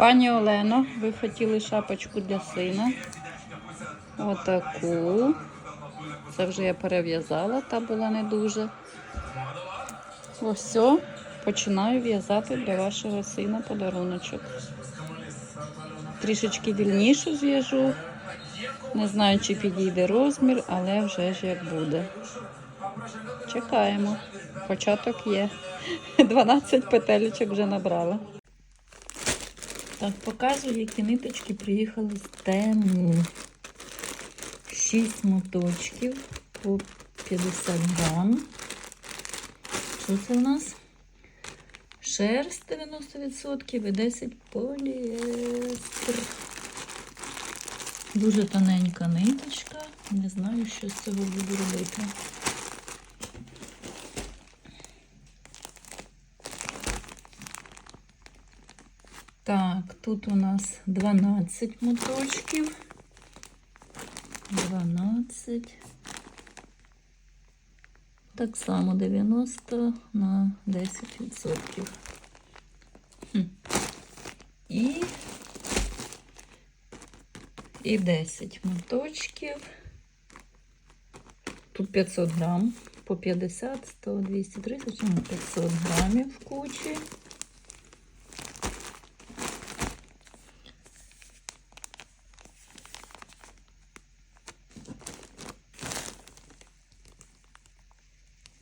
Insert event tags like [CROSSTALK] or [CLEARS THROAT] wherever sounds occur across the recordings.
Пані Олено, ви хотіли шапочку для сина. Отаку. Це вже я перев'язала, та була не дуже. Ось. Починаю в'язати для вашого сина подаруночок. Трішечки вільніше зв'яжу. Не знаю, чи підійде розмір, але вже ж як буде. Чекаємо. Початок є. [LAUGHS] 12 петелечок вже набрала. Так, показую, які ниточки приїхали з тему. 6 моточків по 50 грам. Що це у нас? Шерсть 90% і 10 поліестер. Дуже тоненька ниточка. Не знаю, що з цього буду робити. Так, тут у нас 12 моточків. 12. Так само 90 на 10%. Хм. І, і 10 моточків. Тут 500 грам, по 50, 100, 230, ну, 500 грамів в кучі.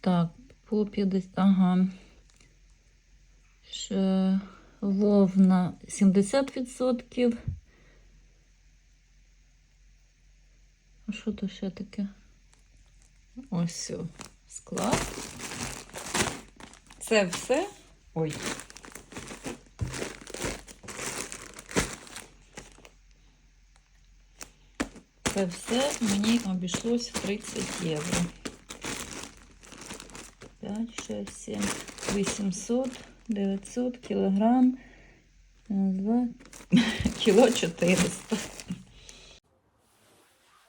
Так, по 50, ага. Ще вовна 70%. А що то ще таке? Ось. Склад. Це все. Ой. Це все мені обійшлось в 30 євро. 5, 6, 7, 800, 900 кілограм. Два, [LAUGHS] кіло 400.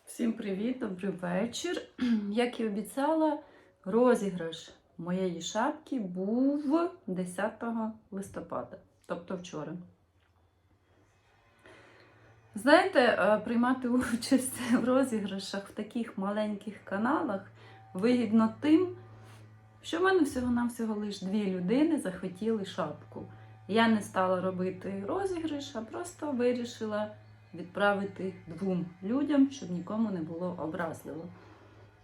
Всім привіт, добрий вечір. [CLEARS THROAT] Як і обіцяла, розіграш моєї шапки був 10 листопада, тобто вчора. Знаєте, е, приймати участь [LAUGHS] в розіграшах в таких маленьких каналах вигідно тим, що в мене всього-навсього лише дві людини захотіли шапку. Я не стала робити розіграш, а просто вирішила відправити двом людям, щоб нікому не було образливо.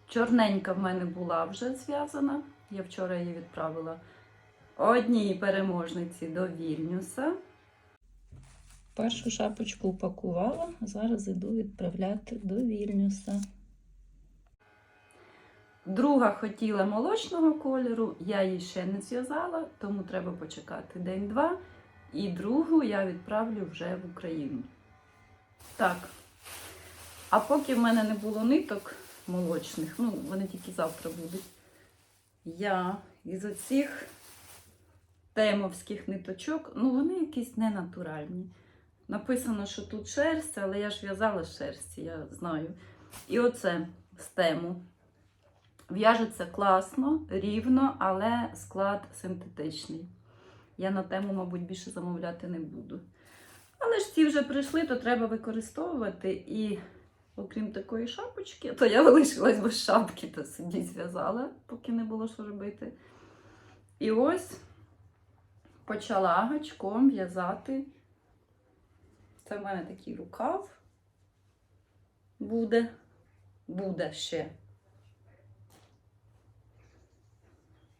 Чорненька в мене була вже зв'язана. Я вчора її відправила одній переможниці до Вільнюса. Першу шапочку упакувала, зараз іду відправляти до Вільнюса. Друга хотіла молочного кольору, я її ще не зв'язала, тому треба почекати день-два. І другу я відправлю вже в Україну. Так. А поки в мене не було ниток молочних, ну, вони тільки завтра будуть, я із оцих темовських ниточок, ну, вони якісь ненатуральні. Написано, що тут шерсть, але я ж в'язала з шерсті, я знаю. І оце з тему. В'яжеться класно, рівно, але склад синтетичний. Я на тему, мабуть, більше замовляти не буду. Але ж ці вже прийшли, то треба використовувати. І окрім такої шапочки, то я залишилась без шапки, то собі зв'язала, поки не було що робити. І ось почала гачком в'язати. Це в мене такий рукав буде, буде ще.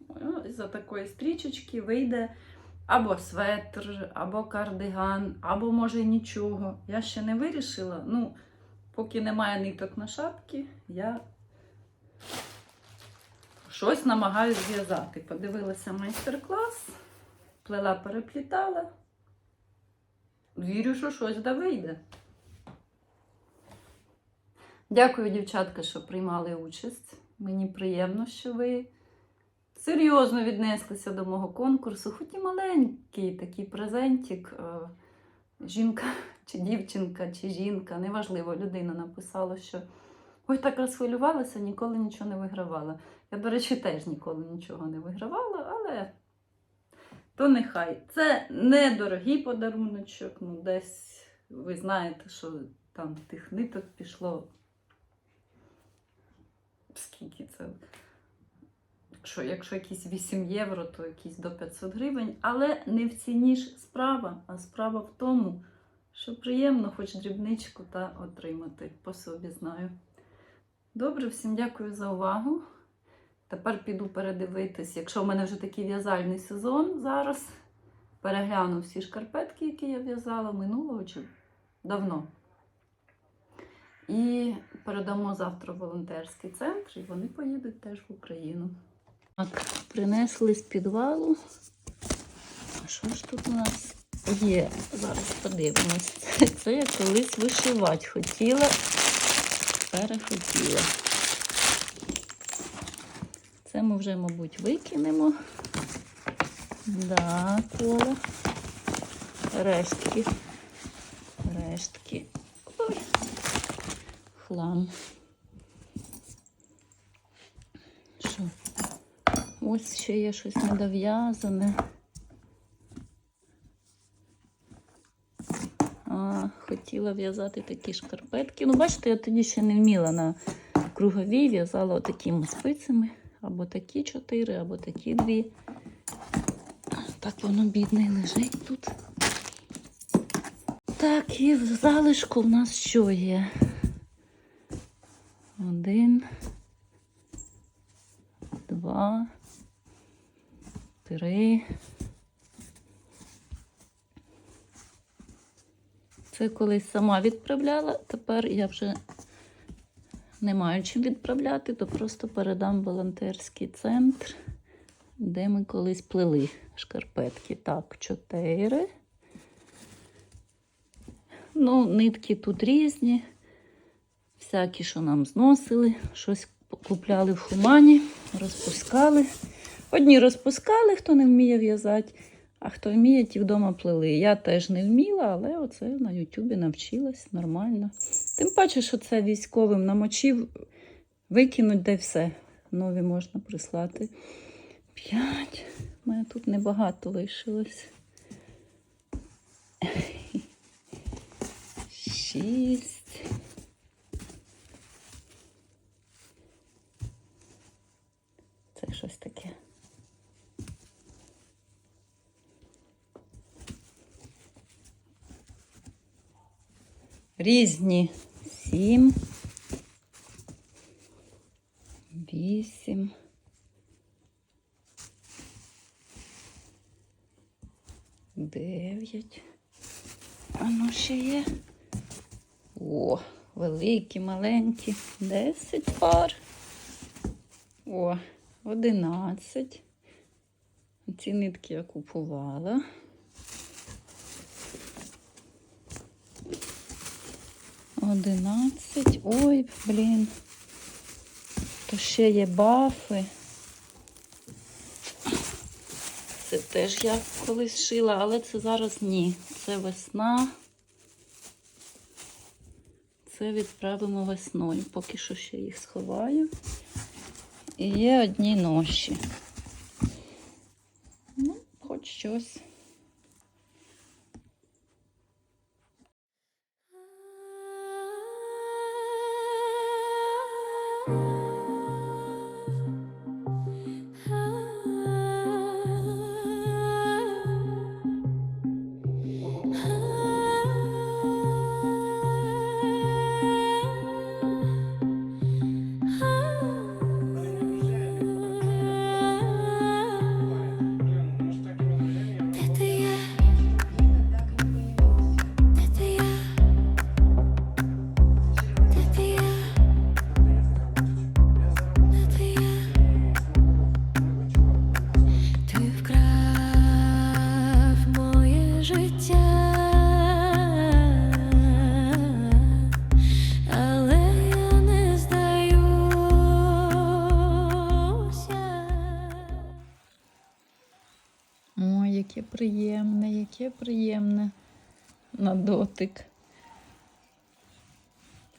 Ось за такої стрічечки вийде або светр, або кардиган, або може нічого. Я ще не вирішила. Ну, поки немає ниток на шапки, я щось намагаюся зв'язати. Подивилася майстер-клас, плела, переплітала. Вірю, що щось да вийде. Дякую, дівчатка, що приймали участь. Мені приємно, що ви серйозно віднеслися до мого конкурсу, хоч і маленький такий презентик. е, Жінка [LAUGHS] чи дівчинка, чи жінка, неважливо, людина написала, що ой, так розхвилювалася, ніколи нічого не вигравала. Я, до речі, теж ніколи нічого не вигравала, але то нехай. Це недорогий подаруночок, ну десь ви знаєте, що там тих ниток пішло. Скільки це? Якщо, якщо якісь 8 євро, то якісь до 500 гривень. Але не в ціні ж справа, а справа в тому, що приємно хоч дрібничку та отримати. По собі знаю. Добре, всім дякую за увагу. Тепер піду передивитись, якщо в мене вже такий в'язальний сезон зараз. Перегляну всі шкарпетки, які я в'язала минулого чи давно. І передамо завтра волонтерський центр, і вони поїдуть теж в Україну. Так, принесли з підвалу. А що ж тут у нас є? Зараз подивимось. [LAUGHS] Це, я колись вишивати хотіла, перехотіла. Це ми вже, мабуть, викинемо. Да, коло. Рештки. Рештки. Ой. Хлам. Що? Ось ще є щось недов'язане. А, хотіла в'язати такі шкарпетки. Ну, бачите, я тоді ще не вміла на круговій, в'язала отакими спицями. Або такі чотири, або такі дві. Так воно бідне лежить тут. Так, і в залишку в нас що є? Один, два, три. Це колись сама відправляла, тепер я вже не маю чим відправляти, то просто передам волонтерський центр, де ми колись плели шкарпетки. Так, чотири. Ну, нитки тут різні. Всякі, що нам зносили, щось купляли в хумані, розпускали. Одні розпускали, хто не вміє в'язати, а хто вміє, ті вдома плели. Я теж не вміла, але оце на Ютубі навчилась нормально. Тим паче, що це військовим намочив, викинуть, де все. Нові можна прислати. П'ять. У мене тут небагато лишилось. Шість. Це щось таке. Різні. Сім. Вісім. Дев'ять. А ну ще є. О, великі, маленькі. Десять пар. О, одинадцять. Ці нитки я купувала. Одинадцять. Ой, блін. То ще є бафи. Це теж я колись шила, але це зараз ні. Це весна. Це відправимо весною. Поки що ще їх сховаю. І є одні ноші. Ну, хоч щось. Дотик.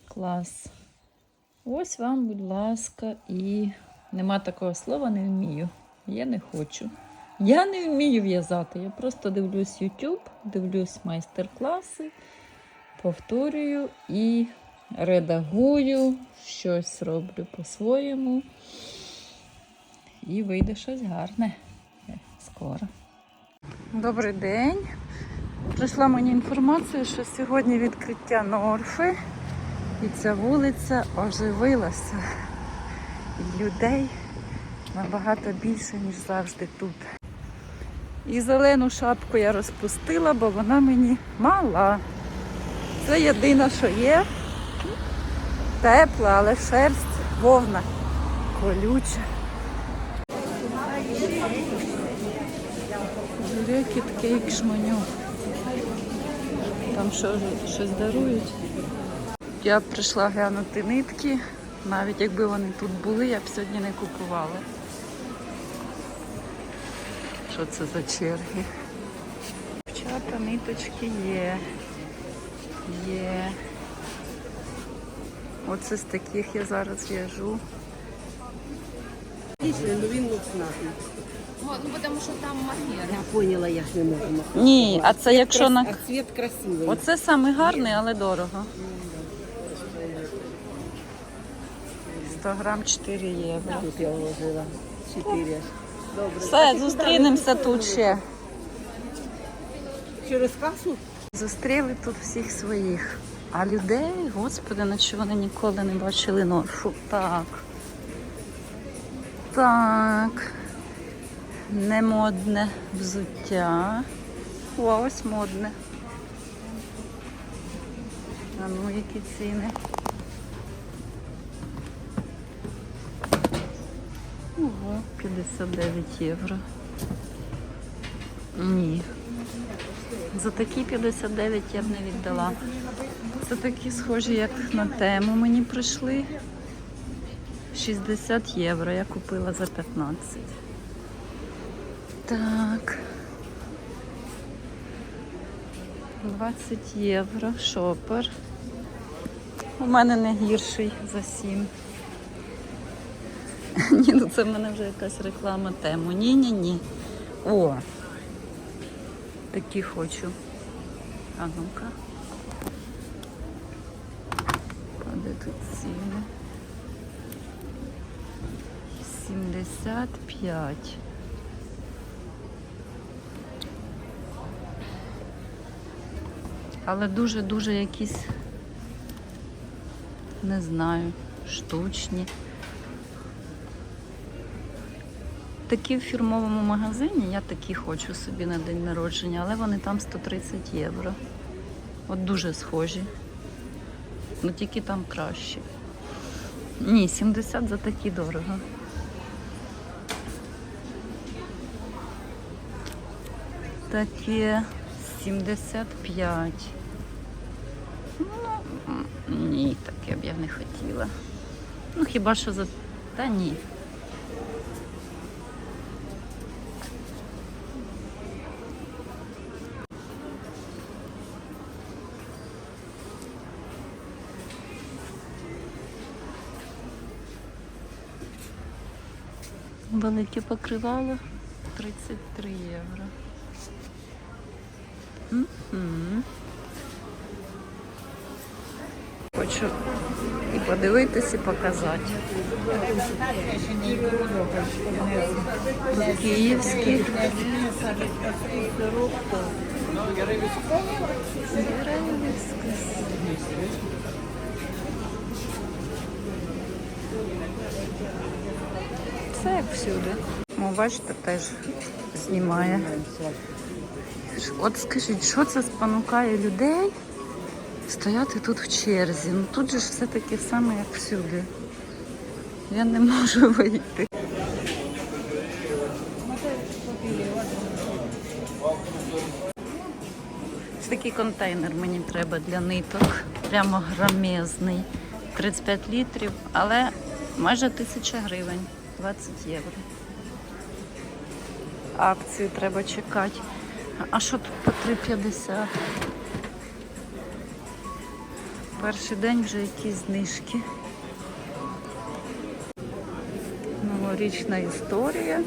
Клас. Ось вам, будь ласка, і нема такого слова, не вмію. Я не хочу. Я не вмію в'язати. Я просто дивлюсь YouTube, дивлюсь майстер-класи, повторюю і редагую, щось роблю по-своєму. І вийде щось гарне. Скоро. Добрий день. Прийшла мені інформація, що сьогодні відкриття Норфи, і ця вулиця оживилася. І людей набагато більше, ніж завжди тут. І зелену шапку я розпустила, бо вона мені мала. Це єдине, що є. Тепла, але шерсть вовна, колюча. Рекіт кейк шманю. Там що, щось дарують. Я прийшла глянути нитки. Навіть якби вони тут були, я б сьогодні не купувала. Що це за черги? Дівчата, ниточки є. Є. Оце з таких я зараз в'яжу. Він луцнатий. Вот, ну потому что там махер. Я поняла, як не можна. Ні, а це якщо на. А цвіт красивий. Оце саме гарний, але дорого. 100 грам 4 євро. Тут я вложила. Чотири. Добре. Все, зустрінемося тут ще. Через касу? Зустріли тут всіх своїх. А людей, господи, наче вони ніколи не бачили норфу. Так. Так. Не модне взуття. О, ось модне. А ну, які ціни. Ого, 59 євро. Ні. За такі 59 я б не віддала. Це такі схожі, як на тему мені прийшли. 60 євро я купила за 15. Так. 20 євро. Шопер. У мене не гірший за 7. [LAUGHS] Ні, ну це в мене вже якась реклама тему. Ні-ні-ні. О, такі хочу. А ну-ка. А де тут ціни? 75. Але дуже-дуже якісь, не знаю, штучні. Такі в фірмовому магазині, я такі хочу собі на день народження, але вони там 130 євро. От дуже схожі. Ну тільки там краще. Ні, 70 за такі дорого. Таке 75. Ну, ні, таке б я не хотіла. Ну хіба що за. Та ні. Велике покривало 33 євро. Хочу і подивитись, і показати. Тут київські. Це як всюди. Ну, бачите, теж знімає. От скажіть, що це спонукає людей стояти тут в черзі? Ну тут же ж все таке саме, як всюди. Я не можу [LAUGHS] вийти. Ось такий контейнер мені треба для ниток. Прямо громезний. 35 літрів, але майже тисяча гривень, 20 євро. Акцію треба чекати. А що тут по 3,50? Перший день вже якісь знижки. Новорічна історія.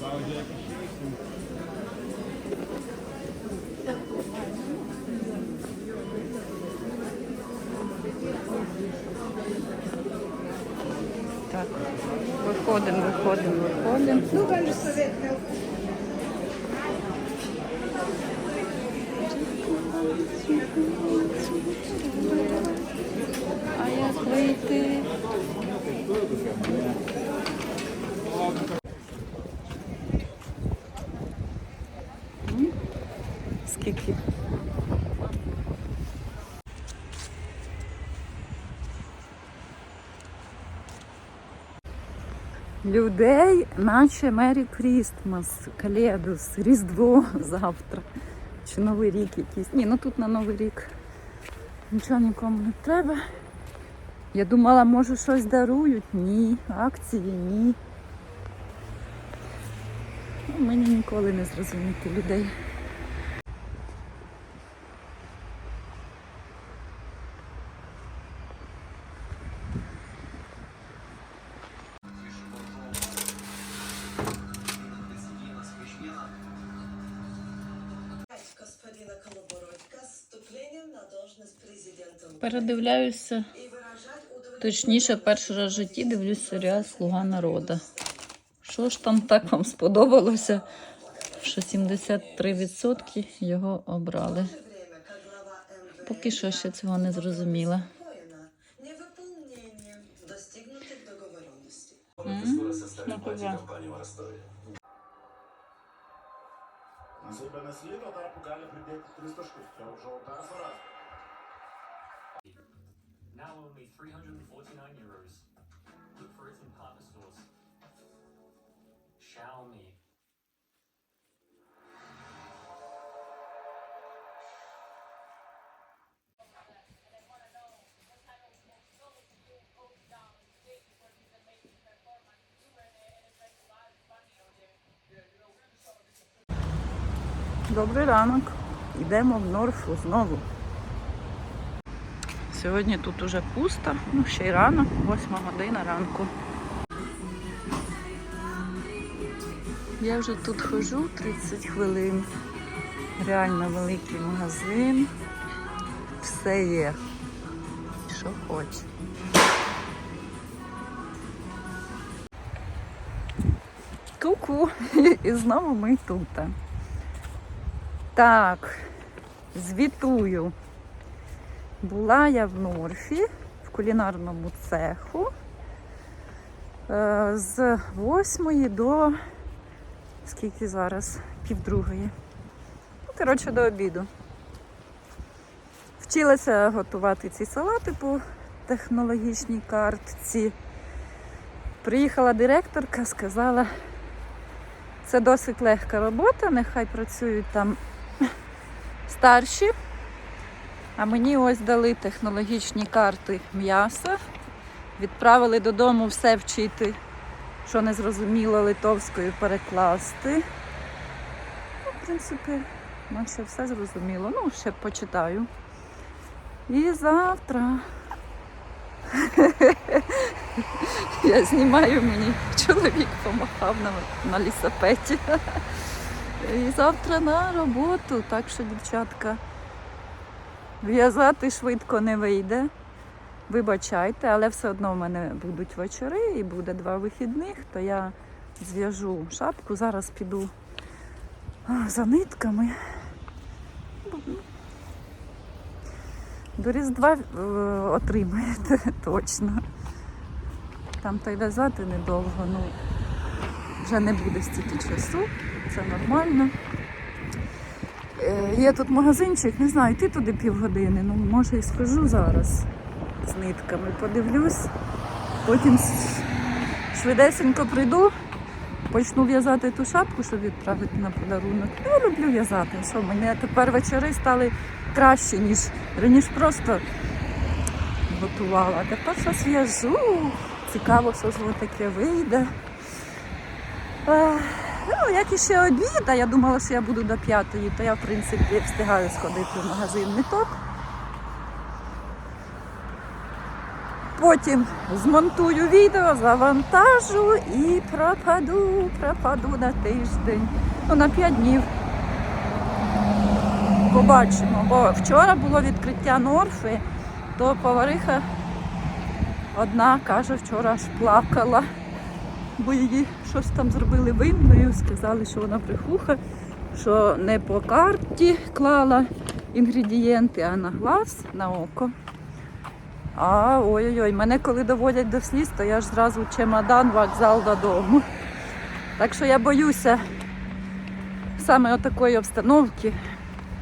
Так, виходимо, виходимо, виходимо. А як вийти? М? Скільки? Людей, наче Мері Крістмас, Каледус, Різдво завтра. Чи Новий рік якийсь. Ні, ну тут на Новий рік нічого нікому не треба. Я думала, може щось дарують. Ні. Акції ні. Ну, мені ніколи не зрозуміти людей. Передивляюся. и выражать удовлетворение Точніше, перший раз в житті дивлюсь серіал Слуга народу. Що ж там так вам сподобалося? Що 73% його обрали. в то же время, как глава МВФ Поки що ще цього не зрозуміла. Коэна, невыполнением достигнутых договоренностей. Смакова. Насипане сліто та пукалі прийдете 300 штук. Це вже одна раз. Now only 349 euros. Look for it in partner stores. Xiaomi. Добрий ранок. Йдемо в Норфу знову. Сьогодні тут уже пусто, ну ще й рано, 8 година ранку. Я вже тут хожу 30 хвилин. Реально великий магазин. Все є. Що хоч. Ку-ку. І знову ми тут. Так, звітую. Була я в Норфі в кулінарному цеху е, з 8 до скільки зараз? Півдругої. Ну, коротше, до обіду. Вчилася готувати ці салати по технологічній картці. Приїхала директорка, сказала, це досить легка робота, нехай працюють там старші. А мені ось дали технологічні карти м'яса. Відправили додому все вчити, що не зрозуміло литовською перекласти. Ну, в принципі, наче все зрозуміло. Ну, ще почитаю. І завтра. [LAUGHS] Я знімаю мені, чоловік помахав на, на лісапеті. І завтра на роботу, так що, дівчатка, в'язати швидко не вийде. Вибачайте, але все одно в мене будуть вечори і буде два вихідних, то я зв'яжу шапку. Зараз піду за нитками. До Різдва е, отримаєте [LAUGHS] точно. Там то й в'язати недовго, ну вже не буде стільки часу, це нормально. Е, Є тут магазинчик, не знаю, йти туди півгодини, ну може і схожу зараз з нитками, подивлюсь, потім швидесенько прийду, почну в'язати ту шапку, щоб відправити на подарунок. Ну, Я люблю в'язати. Що, мене тепер вечори стали краще, ніж раніше просто готувала. Тепер щось в'яжу. Цікаво, що ж воно таке вийде. Ех, Ну, як іще обід, а я думала, що я буду до п'ятої, то я, в принципі, встигаю сходити в магазин ниток. Потім змонтую відео, завантажу і пропаду, пропаду на тиждень. Ну, на 5 днів. Побачимо. Бо вчора було відкриття норфи, то повариха одна каже, вчора аж плакала, бо її щось там зробили винною, сказали, що вона брехуха, що не по карті клала інгредієнти, а на глаз, на око. А ой-ой-ой, мене коли доводять до сліз, то я ж зразу чемодан, вокзал додому. Так що я боюся саме отакої обстановки.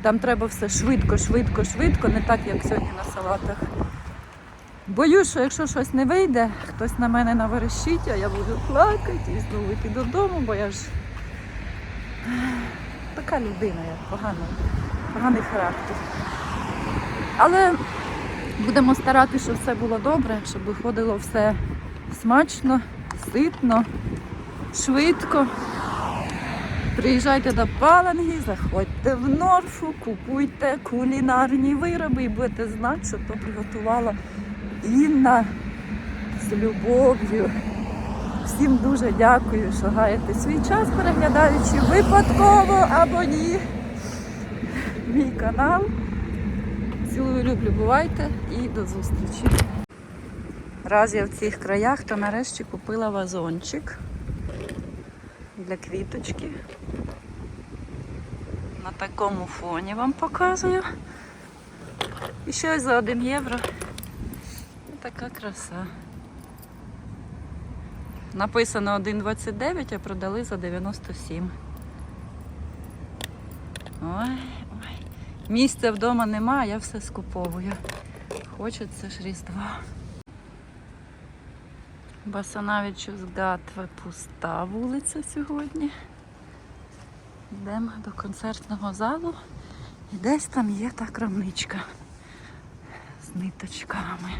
Там треба все швидко, швидко, швидко, не так, як сьогодні на салатах. Боюсь, що якщо щось не вийде, хтось на мене наверещить, а я буду плакати і знову йти додому, бо я ж [SIGHS] така людина, я погана, поганий характер. Але будемо старатися, щоб все було добре, щоб виходило все смачно, ситно, швидко. Приїжджайте до Паланги, заходьте в Норфу, купуйте кулінарні вироби і будете знати, що то приготувала Інна з любов'ю. Всім дуже дякую, що гаєте свій час, переглядаючи випадково або ні. Мій канал. Цілую, люблю, бувайте і до зустрічі. Раз я в цих краях, то нарешті купила вазончик для квіточки. На такому фоні вам показую. І ще ось за 1 євро. Така краса. Написано 1,29, а продали за 97. Ой, ой. Місця вдома нема, я все скуповую. Хочеться ж Різдва. Басанавичу з Гатви пуста вулиця сьогодні. Йдемо до концертного залу. І десь там є та крамничка з ниточками.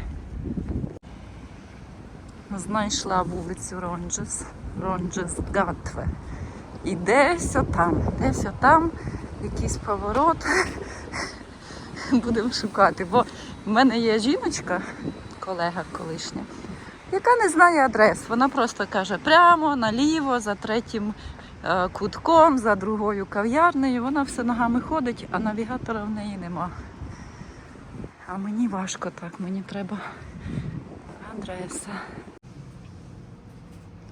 Знайшла вулицю Ронджес. Ронджес Гатве. І десь отам, десь отам якийсь поворот. [LAUGHS] Будемо шукати. Бо в мене є жіночка, колега колишня, яка не знає адрес. Вона просто каже прямо, наліво, за третім е, кутком, за другою кав'ярнею. Вона все ногами ходить, а навігатора в неї нема. А мені важко так, мені треба адреса.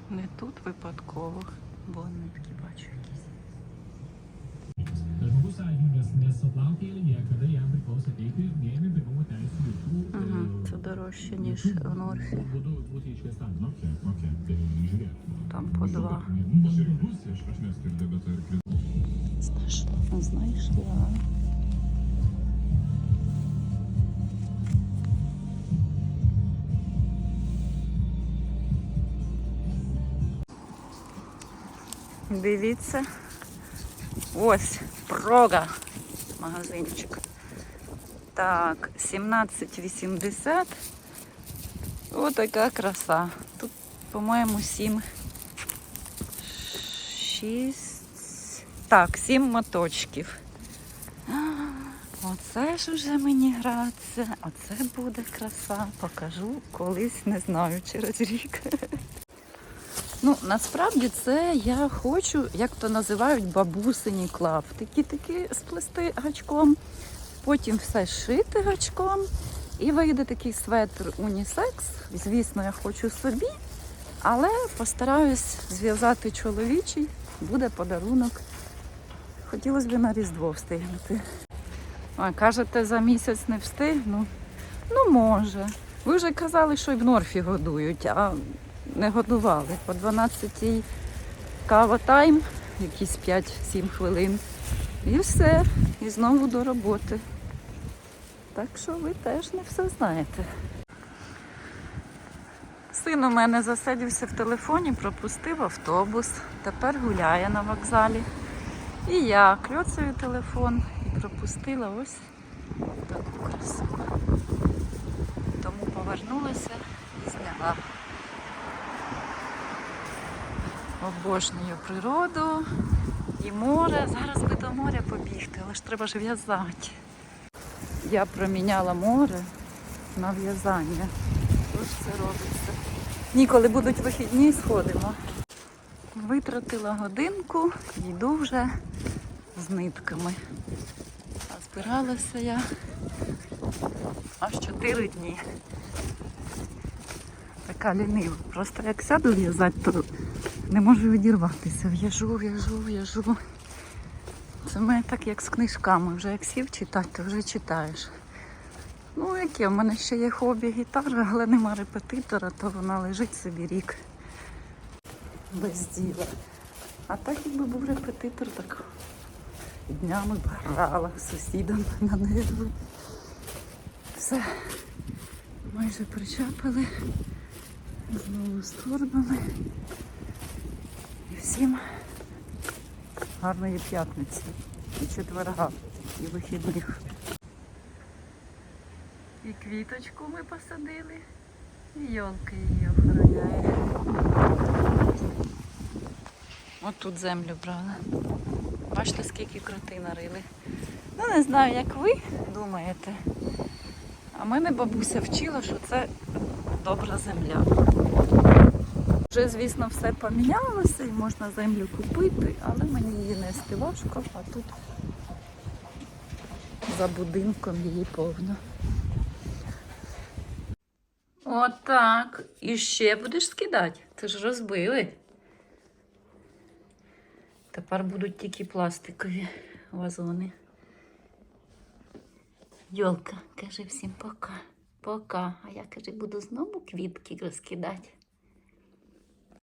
Не тут випадково, бо нитки бачу якісь. Ага, це дорожче, ніж в Норфі. Там по два. Знайшла. Дивіться. Ось прога. Магазинчик. Так, 17,80. Отака краса. Тут, по-моєму, 7 шість. Так, сім моточків. Оце ж уже мені граться, а це буде краса. Покажу колись, не знаю, через рік. Ну, насправді це я хочу, як то називають, бабусині клаптики такі сплести гачком, потім все шити гачком. І вийде такий светр унісекс. Звісно, я хочу собі, але постараюсь зв'язати чоловічий, буде подарунок. Хотілося б на Різдво встигнути. А, кажете, за місяць не встигну? Ну, може. Ви вже казали, що й в Норфі годують, а не годували. По 12 кава тайм, якісь 5-7 хвилин. І все. І знову до роботи. Так що ви теж не все знаєте. Син у мене засидівся в телефоні, пропустив автобус, тепер гуляє на вокзалі. І я кльоцаю телефон і пропустила ось таку красу. Тому повернулася і зняла. Обожнюю природу і море. Зараз би до моря побігти, але ж треба ж в'язати. Я проміняла море на в'язання. ж це робиться. Ніколи будуть вихідні, сходимо. Витратила годинку, йду вже з нитками. А збиралася я аж 4 дні. Така лінива. Просто як сяду в'язати, то не можу відірватися. В'яжу, в'яжу, в'яжу. Це в мене так, як з книжками. Вже як сів читати, то вже читаєш. Ну, яке, в мене ще є хобі гітара, але нема репетитора, то вона лежить собі рік без діла. А так, якби був репетитор, так днями б грала з сусідом на нерви. Все, майже причапали. Знову. І всім гарної п'ятниці і четверга, і вихідних. І квіточку ми посадили, і йолки її охороняє. От тут землю брали. Бачите, скільки кроти нарили. Ну, не знаю, як ви думаєте. А мене бабуся вчила, що це добра земля. Вже, звісно, все помінялося і можна землю купити, але мені її нести важко, а тут за будинком її повно. Отак. І ще будеш скидати. Це ж розбили. Тепер будуть тільки пластикові вазони. Йолка, каже всім пока. Пока. А я каже, буду знову квітки розкидати.